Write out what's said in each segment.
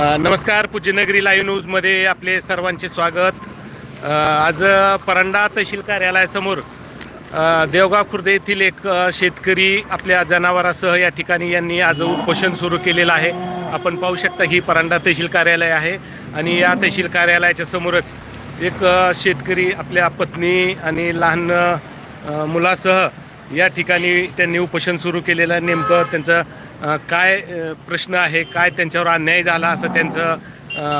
नमस्कार पूज्यनगरी लाईव्ह न्यूजमध्ये आपले सर्वांचे स्वागत. आज परंडा तहसील कार्यालयासमोर देवगाव खुर्द येथील एक शेतकरी आपल्या जनावरासह या ठिकाणी यांनी आज उपोषण सुरू केलेलं आहे. आपण पाहू शकता ही परंडा तहसील कार्यालय आहे आणि या तहसील कार्यालयाच्या समोरच एक शेतकरी आपल्या पत्नी आणि लहान मुलासह या ठिकाणी त्यांनी उपोषण सुरू केलेलं आहे. नेमकं त्यांचं काय प्रश्न आहे काय त्यांच्यावर अन्याय झाला असं त्यांचं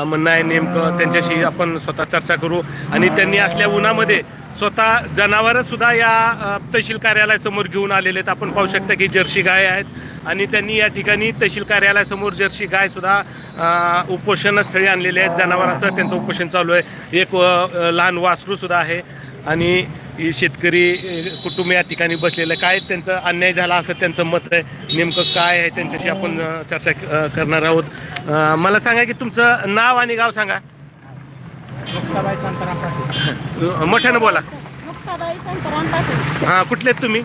म्हणणं आहे नेमकं. त्यांच्याशी आपण स्वतः चर्चा करू. आणि त्यांनी असल्या उन्हामध्ये स्वतः जनावरं सुद्धा या तहसील कार्यालयासमोर घेऊन आलेले आहेत. आपण पाहू शकता की जर्सी गाय आहेत. आणि त्यांनी या ठिकाणी तहसील कार्यालयासमोर जर्सी गाय सुद्धा उपोषणस्थळी आणलेले आहेत. जनावरांसह त्यांचं उपोषण चालू आहे. एक लहान वासरू सुद्धा आहे. आणि ही शेतकरी कुटुंब या ठिकाणी बसलेलं. काय त्यांचा अन्याय झाला असं त्यांचं मत आहे? नेमकं काय आहे त्यांच्याशी आपण चर्चा करणार आहोत. मला सांगा की तुमचं नाव आणि गाव सांगा. मोठ्यानं बोला. हां कुठले आहेत तुम्ही?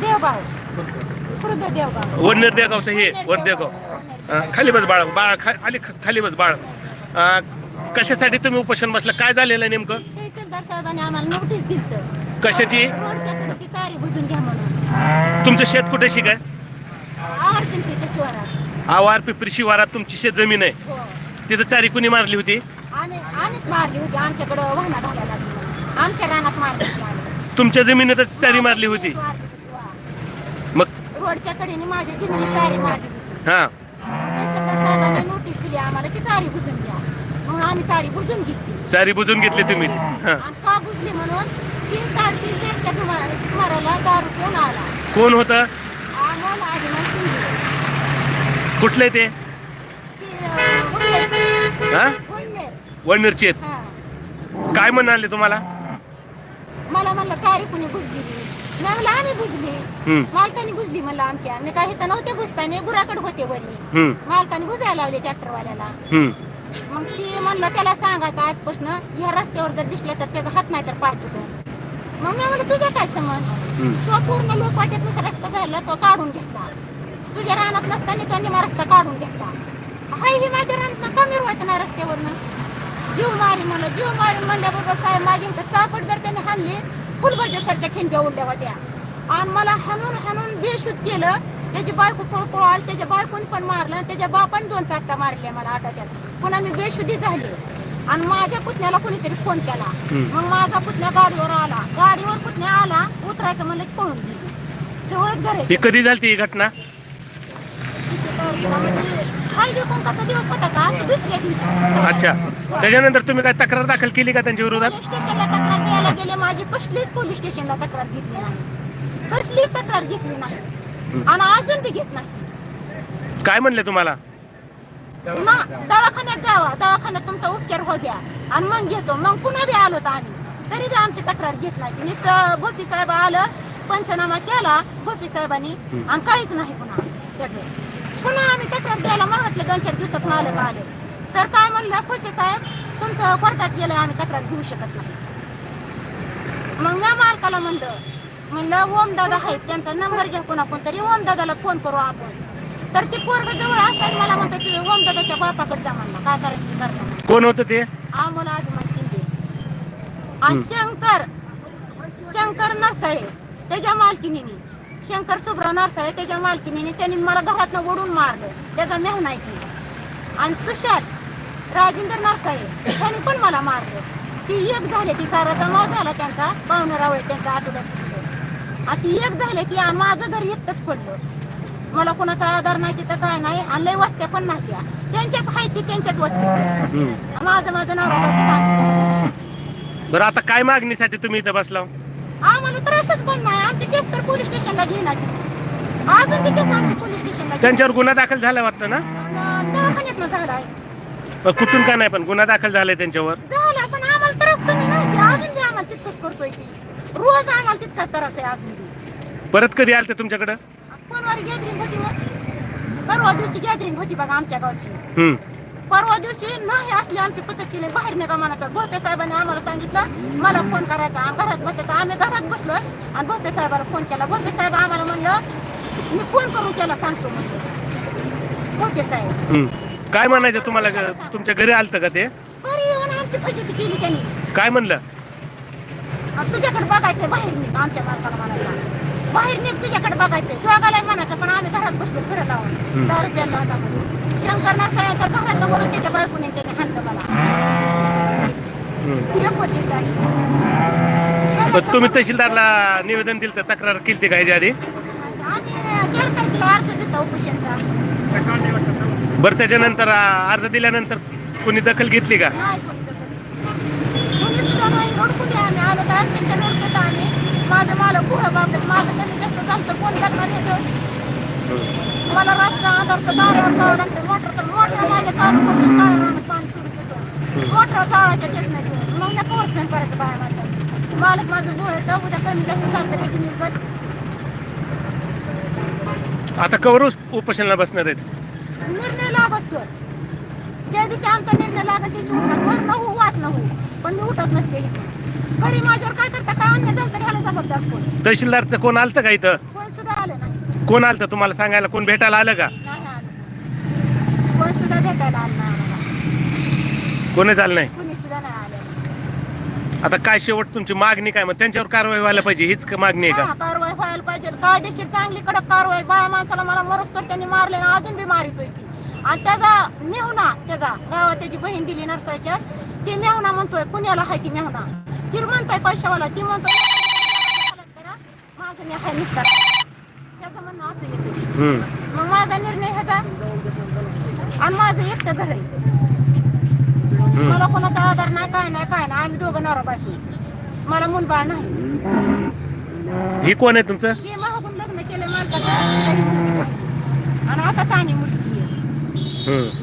देवगाव. वडनेर देगावचं हे वडदेगाव अ, खाली बस बाळ बाळ खा खाली खाली बस बाळ. कशासाठी तुम्ही उपोषण बसलं? काय झालेलं आहे नेमकं? तहसीलदार साहेबांनी आम्हाला नोटीस दिलत. कशाची? तारी बुजून घ्या म्हणून. तुमचं शेत कुठे शिकाय? आवार पिंपरीच्या शिवारात. आवार पिपरी शिवारात तुमची शेत जमीन आहे. हो. तिथं चारी कुणी मारली होती? आम्ही आम्हीच मारली होती. आमच्याकडं वाहना घालायला लागली आमच्या रानात मारली होती आम्ही. तुमच्या जमिनीतच चारी मारली होती? मारली होती, वा. मग? रोडच्या कडेने माझ्या जमिनीत चारी मारली होती. हां. मग तहसीलदार साहेबांनी नोटीस दिली आम्हाला की चारी बुजून घ्या. म्हणून आम्ही चारी बुजून घेतली. चारी बुजून घेतली तुम्ही. हां. आणि का बुजली म्हणून? तीन साडेतीनच्या इतक्या तुम्हाला सुमाराला दारू पिऊन आला कोण होतं? शिंदे. कुठले ते? ती, अं. हां? उडलेर. वडनेरचे आहेत. हा. काय म्हणाले तुम्हाला? मला म्हणलं चारी कुणी बुजली मी म्हणलं आम्ही बुजली. हम्म. मालकाने बुजली म्हणलं आमच्या मी काही तर नव्हते बुजताने गुराकडे होते वरली हम्म, मालकाने बुजायला लावले ट्रॅक्टरवाल्याला हम्म. मग ती म्हणलं त्याला सांगा आता आजपासून ह्या रस्त्यावर जर दिसलं तर त्याचा हात नाही तर पाय तुटल मग मी म्हणलं तुझा काय हम्म. तो पूर्ण लोक वाटेत रस्ता जायला तो काढून घेतला. तुझ्या रानात नसताना तो निमा रस्ता काढून घेतला. हाय ही माझ्या रानात कमी व्हायचं नाही रस्त्यावरनं. जीव मारी म्हणलं जीव मारी म्हणल्याबरोबर साहेब माझी इथं चापट जर त्याने हाणली फुलबाजासारख्या ठेंड्या उडल्या होत्या. आणि मला हाणून हाणून बेशुद्ध केलं त्याची बायको पळ पळ आली त्याच्या बायकोनी पण मारलं आणि त्याच्या बापाने दोन चाट्टा मारल्या मला आटाक्यात पुन्हा मी बेशुद्धी झाली. आणि माझ्या पुतण्याला कोणीतरी फोन केला. मग माझा पुतण्या गाडीवर आला. गाडीवर पुतण्या आला उतरायचं म्हणलं की पळून गेली. जवळच घर आहे. ही कधी झाली ही घटना? तिथे तर म्हणजे कुंकाचा दिवस होता का? तो दुसऱ्या दिवशी. अच्छा. त्याच्यानंतर तुम्ही काय तक्रार दाखल केली का त्यांच्या विरोधात? पोलीस स्टेशनला तक्रार द्यायला गेले. माझी कसलीच पोलीस स्टेशनला तक्रार घेतली नाही. कसलीच तक्रार घेतली नाही. आणि अजून बी घेत नाही. काय म्हणले तुम्हाला? ना दवाखान्यात जावा. दवाखान्यात तुमचा उपचार हो द्या. आणि मग घेतो. मग पुन्हा बी आलो तर आम्ही. तरी बी आमची तक्रार घेत नाही. नुसतं भोपी साहेब आलं पंचनामा केला भोपी साहेबांनी आणि काहीच नाही पुन्हा. त्याचं. पुन्हा आम्ही तक्रार द्यायला मला वाटलं दोन चार दिवसात मालक आले तर काय म्हणलं खुशी साहेब तुमचं कोर्टात गेलं आम्ही तक्रार घेऊ शकत नाही. मग मी मालकाला म्हणलं म्हणलं ओम दादा आहेत त्यांचा नंबर घ्या कोणा कोणतरी ओम दादाला फोन करू आपण. तर ती पोरग जवळ असताना मला म्हणतात की ओम दादाच्या बापाकडे जा म्हणला काय करायचं ते करता. कोण होतं ते? आम्हाला अभिमान शिंदे. आणि शंकर शंकर नरसळे त्याच्या मालकिनीने शंकर सुब्रव नरसळे त्याच्या मालकिनीने त्यांनी मला घरातनं ओढून मारलं. त्याचा मेह नाही ती. आणि तुषार राजेंद्र नरसळे त्यांनी पण मला मारलं. ती एक झाली ती सारा जमाव झाला त्यांचा पाहुणे रावळे त्यांचा आठवड्यात ती एक झाली ती आणि माझं घर एकटंच पडलं. मला कोणाचा आधार नाही तिथं काय नाही आणि लय वस्त्या पण नाही त्या. त्यांच्याच आहे ती त्यांच्याच वस्त्या. माझं माझं नवरा बरं आता काय मागणीसाठी तुम्ही इथं बसला आम्हाला तर असंच पण नाही. आमची केस तर पोलीस स्टेशनला घेणार अजून ती केस आमची पोलीस स्टेशनला त्यांच्यावर गुन्हा दाखल झाला वाटतं ना? दवाखान्यात झालाय. कुठून का नाही पण? गुन्हा दाखल झालाय त्यांच्यावर? झाला पण आम्हाला त्रास कमी नाही. अजून आम्हाला तितकंच करतोय ती. रोज आम्हाला तितकाच त्रास आहे अजून. बी परत कधी आलते तुमच्याकडं? फोनवर गॅदरिंग होती मग परवा दिवशी गॅदरिंग होती बघा आमच्या गावची. हम्म. परवा दिवशी नाही असले आमची पचक केले बाहेर निघा मनाचा भोपे साहेबांनी आम्हाला सांगितलं मला फोन करायचा घरात बसायचा. आम्ही घरात बसलोय आणि भोपे साहेबाला फोन केला. भोपे साहेब आम्हाला म्हणलं मी फोन करून त्याला सांगतो म्हणलं. भोपे साहेब. हम्म. काय म्हणायचं तुम्हाला ग- तुमच्या घरी आलतं का ते? घरी येऊन आमची फजिती केली त्यांनी. काय म्हणलं? आणि तुझ्याकडे बघायचंय बाहेर निघ आमच्या बालकाला म्हणायचा. बाहेर निघ तुझ्याकडे बघायचंय. दोघाला म्हणायचं पण आम्ही घरात बसलो फिरत लावून. दारू प्यायला होता म्हणून. शंकर नारसाळे तर घरात म्हणून त्याच्या बायकोने त्याने हाणलं मला. तुम्ही तहसीलदारला निवेदन दिलं तर तक्रार केली का ह्याच्या आधी? आम्ही चार तारखेला अर्ज देतो उपोषणचा. बरं त्याच्यानंतर आ, अर्ज दिल्यानंतर कोणी दखल घेतली का? नाही फक्त कोणी सुद्धा नाही. द्या आम्ही आलो तर ऍक्शनच्या रोडकूत आम्ही माझं मला पुढं बाबतीत माझं कमी जास्त तर कोण लागणार याचं मला रातचा आधारचं दारावर जावं लागतं. मोटर मोटर माझ्या चालू करतो काळ्या रानात पाणी सोडत होतो मोटर चाळायच्या टेकण्यात येऊन मग मी कोर्सन करायचं बाया माझं. मालक माझं गोळ येतं उद्या कमी जास्त झालं तर एक मिनिट आता कवर उपोषणाला बसणार आहेत. निर्णय लाग असतो ज्या दिवशी आमचा निर्णय लागेल त्याची उठणार न होऊ वाच न पण मी उठत नसते इथून घरी माझ्यावर काय करता? काय अन्य झालं तर ह्याला जबाबदार कोण? तहसीलदारचं कोण आलतं का इथं? कोण सुद्धा आलं नाही. कोण आलतं? तुम्हाला सांगायला कोण भेटायला आलं का? नाही आलं. कोण सुद्धा भेटायला आलं नाही आम्हाला. कोणी झालं नाही? कुणी सुद्धा नाही आलं. आता काय शेवट तुमची मागणी काय? मग त्यांच्यावर कारवाई व्हायला पाहिजे. हीच का मागणी आहे हा, का कारवाई व्हायला पाहिजे. कायदेशीर चांगली कडक कारवाई. बाया माणसाला मला मरस तर त्यांनी मारले ना अजून बी मारितोय ती आणि त्याचा मेहुणा त्याचा. गावात त्याची बहीण दिली नरसाळच्या ती मेहुणा म्हणतोय पुण्याला हाय ती मेहुणा. श्रीमंत आहे पैशावाला ती म्हणतोय "मलाच करा, माझं मी हाय मिस्टर. त्याचं म्हणणं असं येते. मग माझा निर्णय ह्याचा आणि माझं एकटं घर आहे. मला कोणाचा आधार नाही काय नाही काय नाही. आम्ही दोघं नवरा बायको. मला मुलबाळ नाही. ही कोण आहे तुमचं? हे महागून लग्न केलं मालकाचं. आणि आता तानी मुलगी आहे.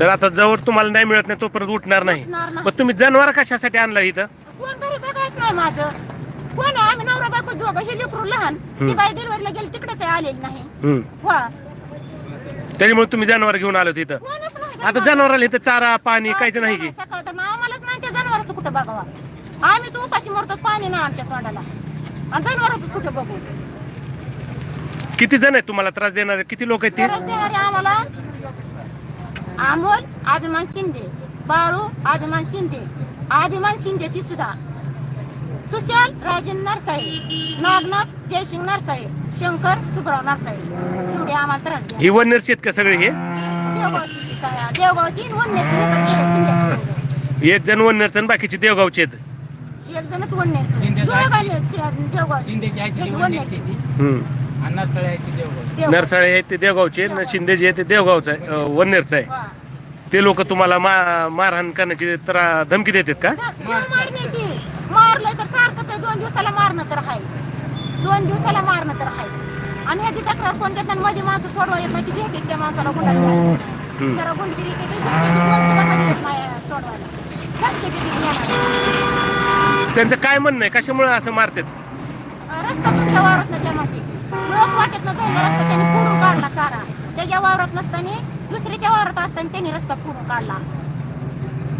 तर आता जवळ तुम्हाला नाही मिळत नाही तोपर्यंत उठणार नाही. उठणार नाही. पण तुम्ही जनावर कशासाठी आणला इथं? कोण घरी बघायचं नाही माझं. कोण आहे? आम्ही नवरा बायको दोघं हे लेकरू लहान. ती बाई डिलिव्हरीला गेली तिकडेच आहे, आलेली नाही. हम्म. वा. त्याच्यामुळे तुम्ही जनावर घेऊन आलो तिथं कोणच नाही आता. जनावराला इथं चारा पाणी काहीच नाही की. सकाळ तर आम्हालाच नाही त्या जनावराचं कुठं बघावा? आम्हीच उपाशी मरतो पाणी नाही आमच्या तोंडाला. आणि जनावराचं कुठं बघू? किती जण आहेत तुम्हाला त्रास देणारे? किती लोक आहेत ते? गरज देणारे आम्हाला अमोल अभिमान शिंदे बाळू अभिमान शिंदे अभिमान शिंदे ती सुद्धा तुषार राजेंद्र नरसाळे नागनाथ जयसिंग नरसाळे शंकर सुब्राव नरसाळे एवढे आम्हाला त्रास द्या ही वनर शेत का सगळे हे देवगावची ती साया, देवगावची आणि वडनेरची एकच आहे, शिंद्याचं तेवढं. एक जण वनरचं आणि बाकीचे देवगावचे आहेत एक जणच वडनेरचं शिंदेचं दोघांनी आहेत, शि- देवगावची शिंदेची आहे ती त्याची वडनेरची वडनेरची. ती हम्म. आहे ती. नरसाळे आहेत ते देवगावचे आणि शिंदे जे आहे ते देवगावचं आहे अं, वननेरचं. आहे. ते लोक तुम्हाला मा मारहाण करण्याची तर धमकी देतात का? जीव मारण्याची. मारलं तर सारखंच आहे दोन दिवसाला मारणं तर आहे दोन दिवसाला मारणं तर आहे आणि ह्याची तक्रार कोण घेतात मध्ये माणसं सोडवा येत नाही ती त्या माणसाला जरा गुंडगिरी ती नाही सोडवायला. त्यांचं काय म्हणणं आहे? कशामुळे असं मारतात? रस्ता तुमच्या वावरात त्या म्हणते लोक वाटत नसेल रस्ता त्यांनी फोडून काढला सारा. त्याच्या वावरात नसताना दुसऱ्याच्या वावरात असताना त्यांनी रस्ता फोडून काढला.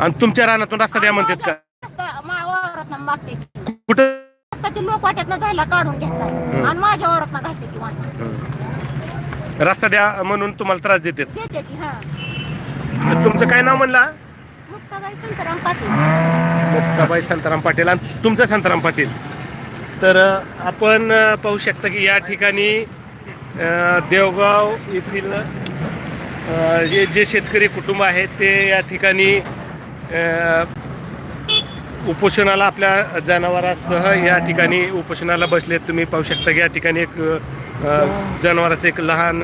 आणि तुमच्या रानातून रस्ता द्या म्हणतात का? रस्ता मा- वावरात मागते ती. कुठं? रस्ता ती लोक वाटत जायला काढून घेतलाय. आणि माझ्या वावरात घालते ती वाहन रस्ता द्या म्हणून तुम्हाला त्रास देतात. देते ती हा. तुमचं काय नाव म्हणला? मुक्ताबाई संतराम पाटील. मुक्ताबाई संताराम पाटील. आणि तुमचं संताराम पाटील? तर आपण पाहू शकता की या ठिकाणी देवगाव येथील जे जे शेतकरी कुटुंब आहेत ते या ठिकाणी उपोषणाला आपल्या जनावरासह या ठिकाणी उपोषणाला बसले तुम्ही पाहू शकता की या ठिकाणी एक जनावराचं एक लहान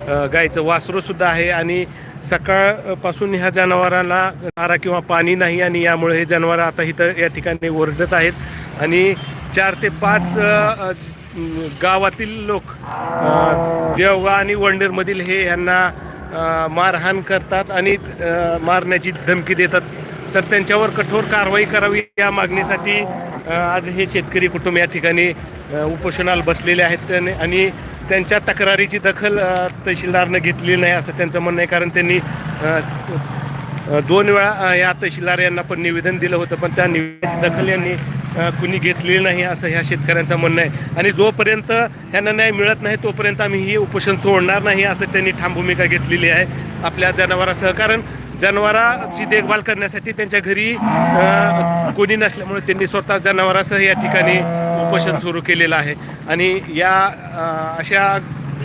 गायचं गाईचं वासरू सुद्धा आहे आणि सकाळपासून ह्या जनावरांना चारा किंवा पाणी नाही आणि यामुळे हे जनावरं आता इथं या ठिकाणी ओरडत आहेत. आणि चार ते पाच गावातील लोक देवगा आणि वंडेरमधील हे यांना मारहाण करतात आणि मारण्याची धमकी देतात. तर त्यांच्यावर कठोर कारवाई करावी या मागणीसाठी आज हे शेतकरी कुटुंब या ठिकाणी उपोषणाला बसलेले आहेत. त्याने- आणि त्यांच्या तक्रारीची दखल तहसीलदारनं घेतली नाही असं त्यांचं म्हणणं आहे. कारण त्यांनी दोन वेळा या तहसीलदार यांना पण निवेदन दिलं होतं. पण त्या निवेदनाची दखल यांनी कुणी घेतलेली नाही असं ह्या शेतकऱ्यांचं म्हणणं आहे. आणि जोपर्यंत ह्यांना न्याय मिळत नाही तोपर्यंत आम्ही ही उपोषण सोडणार नाही असं त्यांनी ठाम भूमिका घेतलेली आहे आपल्या जनावरासह. कारण जनावराची देखभाल करण्यासाठी त्यांच्या घरी कोणी नसल्यामुळे त्यांनी स्वतः जनावरासह या ठिकाणी उपोषण सुरू केलेलं आहे. आणि या अशा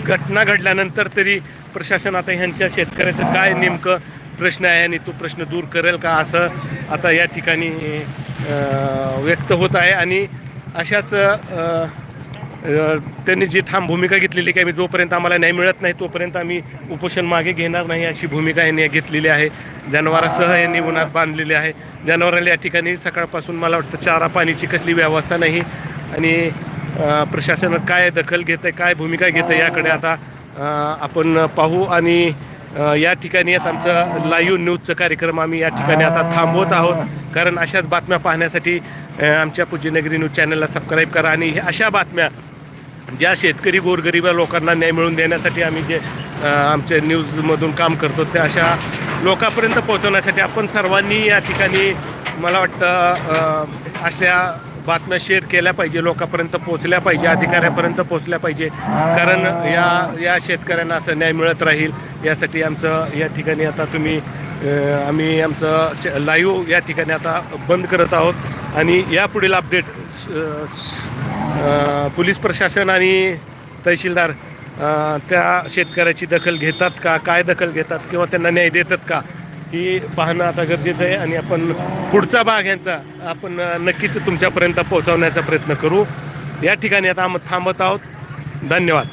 घटना घडल्यानंतर तरी प्रशासन आता ह्यांच्या शेतकऱ्याचं काय नेमकं प्रश्न आहे आणि तो प्रश्न दूर करेल का असं आता या ठिकाणी व्यक्त होत आहे आणि अशाच त्यांनी जी ठाम भूमिका घेतलेली की आम्ही जोपर्यंत आम्हाला न्याय मिळत नाही तोपर्यंत आम्ही उपोषण मागे घेणार नाही अशी भूमिका यांनी घेतलेली आहे. जनावरासह यांनी उन्हात बांधलेले आहे. जनावरांना या ठिकाणी सकाळपासून मला वाटतं चारा पाण्याची कसली व्यवस्था नाही आणि प्रशासनात प्रशासन काय दखल घेतं आहे काय भूमिका घेतं याकडे आता आपण पाहू आणि या ठिकाणी आता आमचं लाईव्ह न्यूजचं कार्यक्रम आम्ही या ठिकाणी आता थांबवत आहोत. कारण अशाच बातम्या पाहण्यासाठी आमच्या पूज्यनगरी न्यूज चॅनलला सबस्क्राईब करा आणि हे अशा बातम्या ज्या शेतकरी गोरगरीब लोकांना न्याय मिळवून देण्यासाठी आम्ही जे आमच्या न्यूजमधून काम करतो त्या अशा लोकांपर्यंत पोहोचवण्यासाठी आपण सर्वांनी या ठिकाणी मला वाटतं असल्या अशा बातम्या शेअर केल्या पाहिजे लोकांपर्यंत पोचल्या पाहिजे अधिकाऱ्यापर्यंत पोचल्या पाहिजे. कारण या या शेतकऱ्यांना असं न्याय मिळत राहील यासाठी आमचं या ठिकाणी आता तुम्ही आम्ही आमचं च लाईव्ह या ठिकाणी आता बंद करत आहोत. आणि यापुढील अपडेट पोलीस प्रशासन आणि तहसीलदार त्या शेतकऱ्याची दखल घेतात का काय दखल घेतात किंवा त्यांना न्याय देतात का ही पाहणं आता गरजेचं आहे. आणि आपण पुढचा भाग यांचा आपण नक्कीच तुमच्यापर्यंत पोहोचवण्याचा प्रयत्न करू. या ठिकाणी आता आम्ही थांबत आहोत. धन्यवाद.